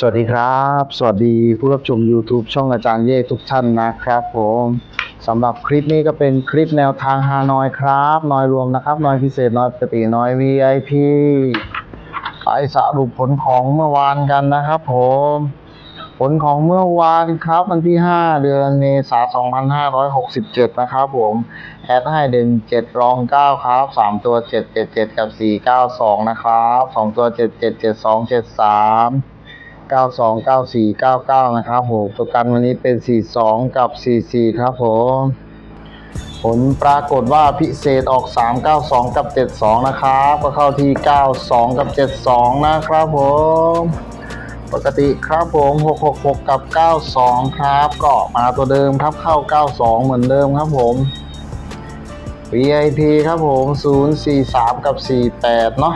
สวัสดีครับ สวัสดีผู้รับชม YouTube ช่องอาจารย์เย่ทุกท่านนะครับ ผมสำหรับคลิปนี้ก็เป็นคลิปแนวทางฮานอยครับนอยรวมนะครับนอยพิเศษนอยปกตินอย VIP ไปสรุปผลของเมื่อวานกันนะครับ ผม ผลของเมื่อวานครับวันที่ 5 เดือนเมษายน2567 นะครับ ผมแอดให้เด่น7รอง 9 ครับ 3 ตัว 777 กับ 492 นะครับ 2 ตัว 77 72 73 92 94 99 นะครับผมตัวกันวันนี้เป็น 42 กับ 44 ครับผม ผลปรากฏว่าพิเศษออก 392 กับ 72 นะครับ ก็เข้าที่ 92 กับ 72 นะครับผม ปกติครับผม 666 กับ 92 ครับ ก็มาตัวเดิมครับเข้า 92 เหมือนเดิมครับผม VIP ครับผม 043 กับ 48 เนาะ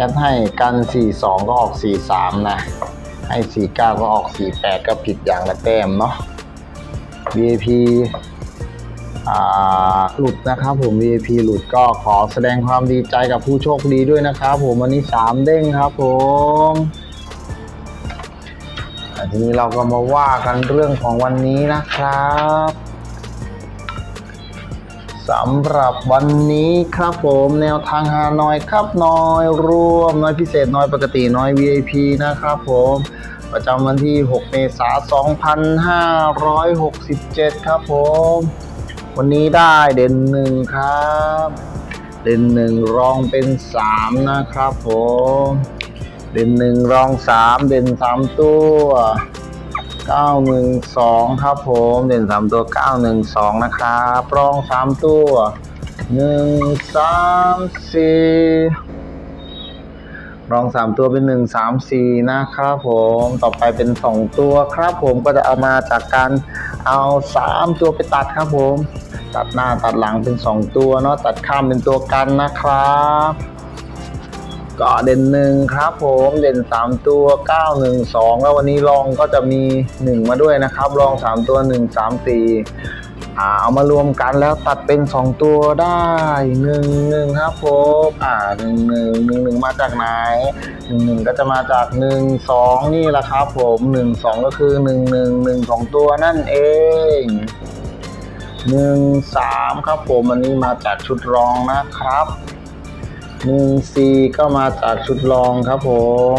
แอดให้กัน 42 ก็ออก 43 นะ ให้ 49 ก็ออก 48 ก็ผิดอย่างละแต้มเนาะ VIP อ่าหลุดนะครับผม VIP หลุดก็ขอแสดงความดีใจกับผู้โชคดีด้วยนะครับผมวันนี้ 3 เด้งครับผมทีนี้เราก็มาว่ากันเรื่องของวันนี้นะครับ สำหรับวันนี้ครับผมแนวทางฮานอยครับน้อยรวมน้อยพิเศษน้อยปกติน้อย VIP นะครับผมประจำวันที่ 6 เมษายน 2567 ครับผม วันนี้ได้เด่นหนึ่งครับ เด่นหนึ่งรองเป็น 3 นะครับผม เด่นหนึ่งรอง 3 เด่น 3 ตัว 912 ครับผม เด่น3ตัว 912 นะครับรอง3ตัว 1 3 4 รอง3ตัวเป็น 1 3 4 นะครับผม ต่อไปเป็น 2 ตัวครับผมก็จะเอามาจากการเอา 3 ตัวไปตัดครับผม ตัดหน้าตัดหลังเป็น 2 ตัวเนาะตัดข้ามเป็นตัวกันนะครับ ก็เด่นหนึ่งครับผมเด่น 3 ตัว 912 แล้ววันนี้รองก็จะมี 1 มาด้วยนะครับรอง 3 ตัว 1 3 4อ่าเอามารวมกันแล้วตัดเป็น 2 ตัวได้1 1ครับผมอ่า1 1 1 1 มาจากไหน1 1 ก็จะมาจาก 1 2 นี่แหละครับผม 1 2 ก็คือ 1 1 1 2 ตัวนั่นเอง1 3 ครับผมอันนี้มาจากชุดรองนะครับ หนึ่งสี่ก็มาจากชุดรองครับผม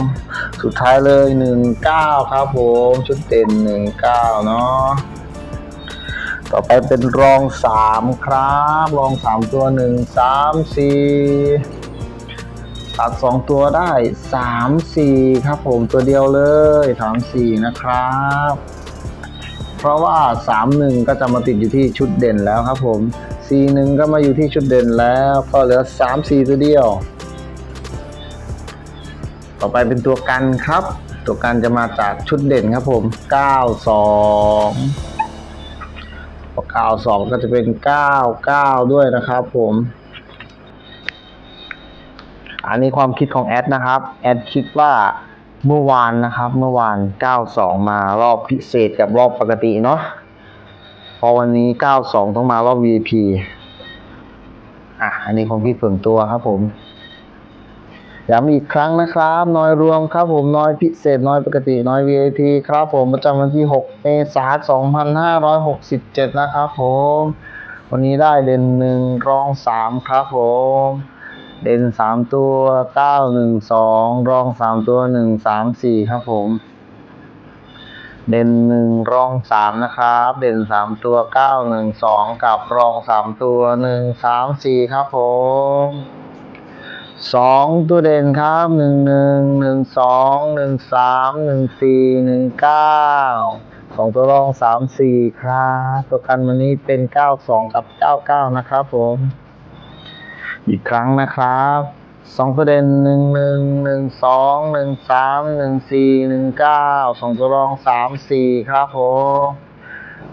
สุดท้ายเลยหนึ่งเก้าครับผม ชุดเด่นหนึ่งเก้าเนาะต่อไปเป็นรองสามครับ รองสามตัวหนึ่งสามสี่ตัดสองตัวได้สามสี่ครับผมตัวเดียวเลยสามสี่นะครับ เพราะว่าสามหนึ่งก็จะมาติดอยู่ที่ชุดเด่นแล้วครับผม สี่หนึ่งก็มาอยู่ที่ชุดเด่นแล้วก็เหลือสามสี่ตัวเดียว ต่อไปเป็นตัวกันครับ ตัวกันจะมาจากชุดเด่นครับผมเก้าสองพอเก้าสองก็จะเป็นเก้าเก้าด้วยนะครับผมอันนี้ความคิดของแอดนะครับ แอดคิดว่าเมื่อวานนะครับ เมื่อวาน 92 มารอบพิเศษกับรอบปกติเนาะ อวันนี้ 92 ต้องมารอบ VIP อะ อันนี้ความคิดส่วนตัวครับผมย้ำอีกครั้งนะครับ น้อยรวมครับผมน้อยพิเศษน้อยปกติน้อย VIP ครับผมประจำวันที่ 6 เมษายน 2567 นะครับผม วันนี้ได้เด่นหนึ่งรองสามครับผม เด่นสามตัวเก้าหนึ่งสองรองสามตัวหนึ่งสามสี่ครับผม เด่นหนึ่งรองสามนะครับ เด่นสามตัวเก้าหนึ่งสองกับรองสามตัวหนึ่งสามสี่ครับผมสองตัวเด่นครับหนึ่งหนึ่งหนึ่งสองหนึ่งสามหนึ่งสี่หนึ่งเก้าสองตัวรองสามสี่ครับตัวกันวันนี้เป็นเก้าสองกับเก้าเก้านะครับผม อีกครั้งนะครับ สองประเด็นหนึ่งหนึ่งหนึ่งสองหนึ่งสามหนึ่งสี่หนึ่งเก้าสองตัวรองสามสี่ครับผม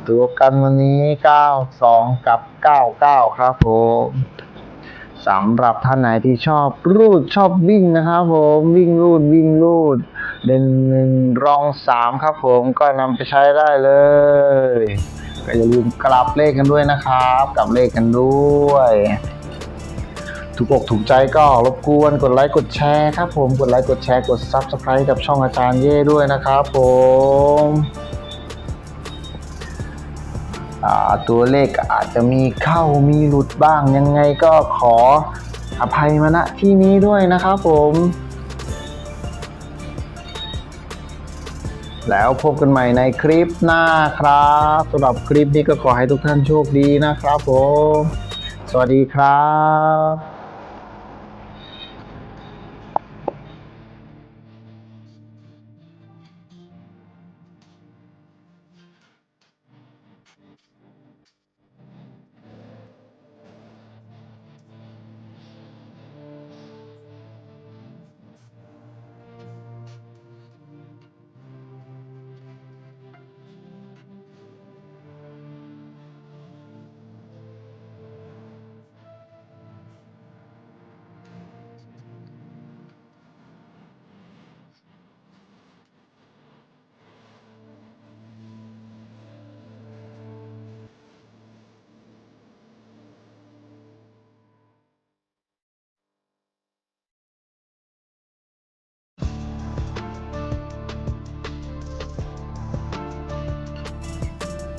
ตัวกันวันนี้เก้าสองกับเก้าเก้าครับผมสำหรับท่านไหนที่ชอบรูดชอบวิ่งนะครับผมวิ่งรูดวิ่งรูดเด่นหนึ่งรองสามครับผมก็นำไปใช้ได้เลยก็อย่าลืมกลับเลขกันด้วยนะครับ กลับเลขกันด้วย ถูกอกถูกใจก็รบกวนกดไลค์กดแชร์ครับผมกดไลค์กดแชร์กด Subscribe กับช่องอาจารย์เย่ด้วยนะครับผมตัวเลขอาจจะมีเข้ามีหลุดบ้างยังไงก็ขออภัยมาณที่นี้ด้วยนะครับผม แล้วพบกันใหม่ในคลิปหน้าครับสำหรับคลิปนี้ก็ขอให้ทุกท่านโชคดีนะครับผม สวัสดีครับ